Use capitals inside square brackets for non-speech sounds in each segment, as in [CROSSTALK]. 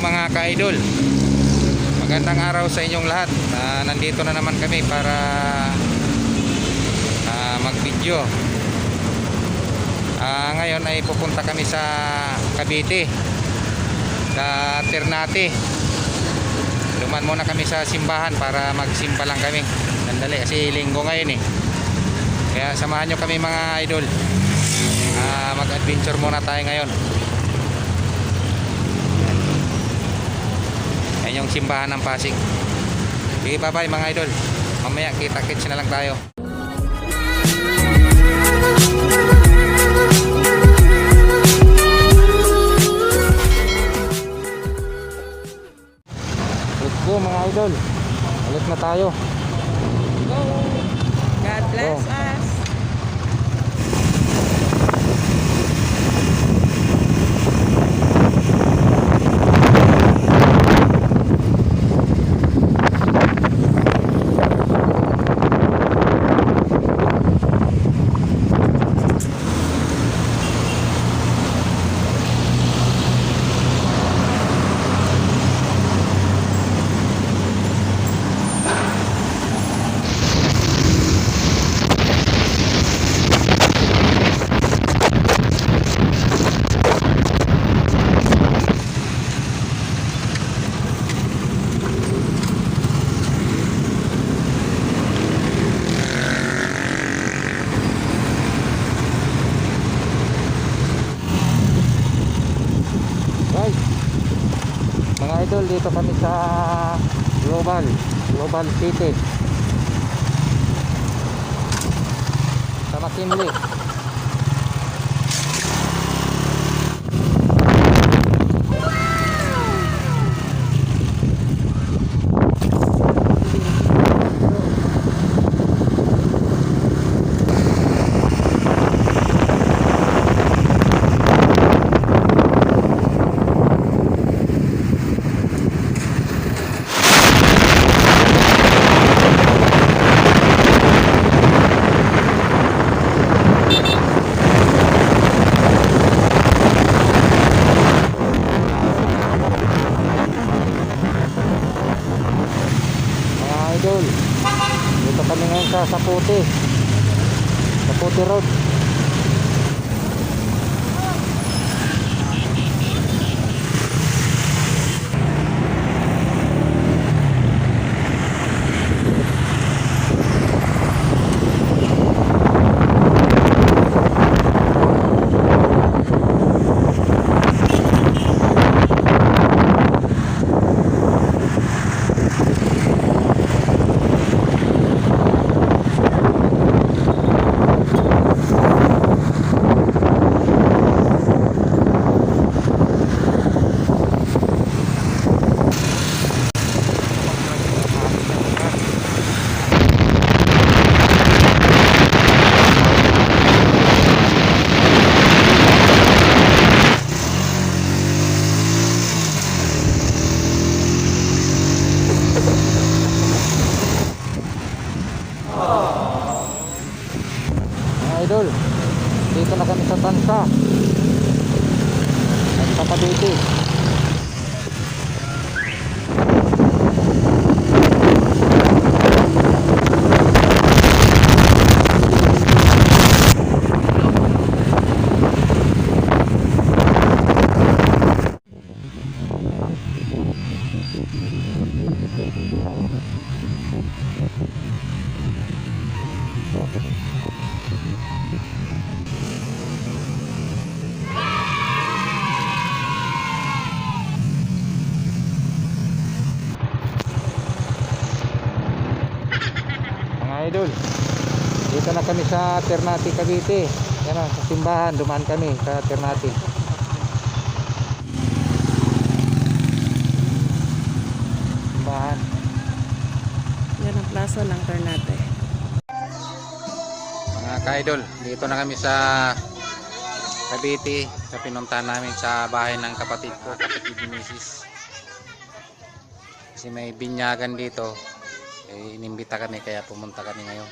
mga ka-idol. Magandang araw sa inyong lahat. Ah, Nandito na naman kami para ah, mag-video. Ah, Ngayon ay pupunta kami sa Cavite Sa Ternate. Duman muna kami sa simbahan para magsimba lang kami. Sandali kasi linggo ngayon eh. Kaya samahan nyo kami mga idol. Ah, Mag-adventure muna tayo ngayon Yan yung simbahan ng Pasig. Sige bye bye mga idol. Mamaya kita-kits na lang tayo. Let's go mga idol. Alit na tayo. Go. God bless Go. us. Guys, mga idol, dito kami sa Global, Global City. Sa McKinley. Mga idol, dito kami Saputi. Saputi Road. Mga idol, dito na kami sa Tansa. Tansa Cavite. Mga idol, dito na kami sa Ternate Cavite. Yan o, sa simbahan, dumaan kami sa Ternate. piraso ng tornado. Eh. Mga kaidol, dito na kami sa Cavite sa pinunta namin sa bahay ng kapatid ko, kapatid Mrs. Kasi may binyagan dito, eh, inimbita kami kaya pumunta kami ngayon.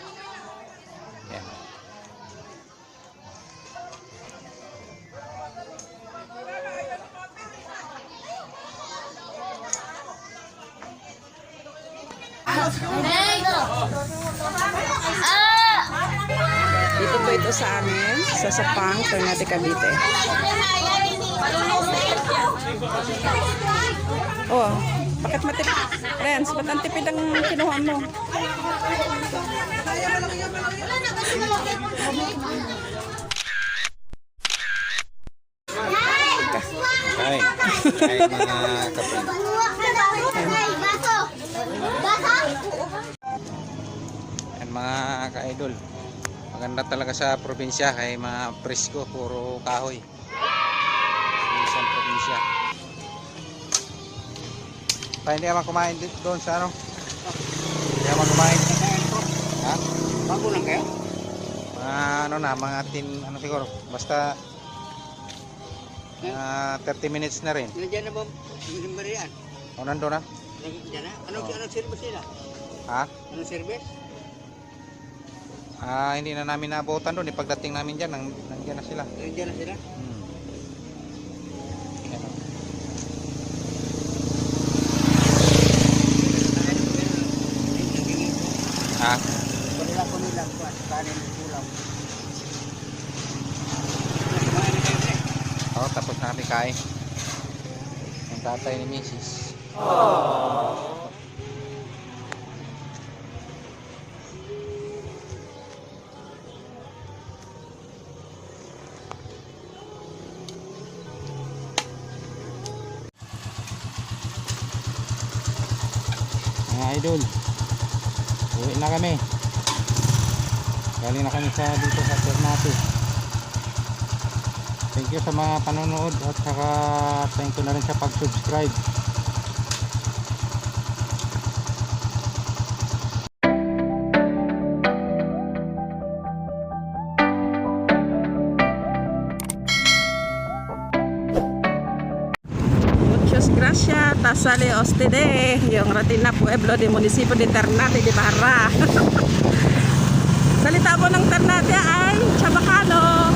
Yan. Amen. Ah! Dito po ito sa amin, sa Sapang, Ternate, Cavite. Oh, bakit matipid? Renz, ba't ang tipid ang kinuha mo? Ay, ay mga kapre. Ka-idol. Maganda talaga sa probinsya kay mga presko, puro kahoy. Sa isang probinsya. Pa hindi naman kumain doon sa ano? Hindi naman kumain. Ha? Bago lang kayo? Mga ano na, mga tin, ano siguro. Basta mga 30 minutes na rin. Nandiyan na ba yung barian? O nandun na? Nandiyan na? Anong, Oo. anong service nila? Ha? Anong service? Ah, hindi na namin naabutan doon. Eh, pagdating namin dyan, nang, nandiyan na sila. Nandiyan na sila? Hmm. Ha? Kanila ko nila, kuwan, kanin, ulam. Oo, tapos na kami kain. Yung tatay ni Mrs. Mga idol, uwi na kami. Galing na kami sa dito sa Ternate. Thank you sa mga panonood at saka thank you na rin sa pag-subscribe. Muchas Tasale Ostede, yung Ratina Pueblo de Municipio de Ternate de Barra. [LAUGHS] Salita mo ng Ternate ay Chabacano.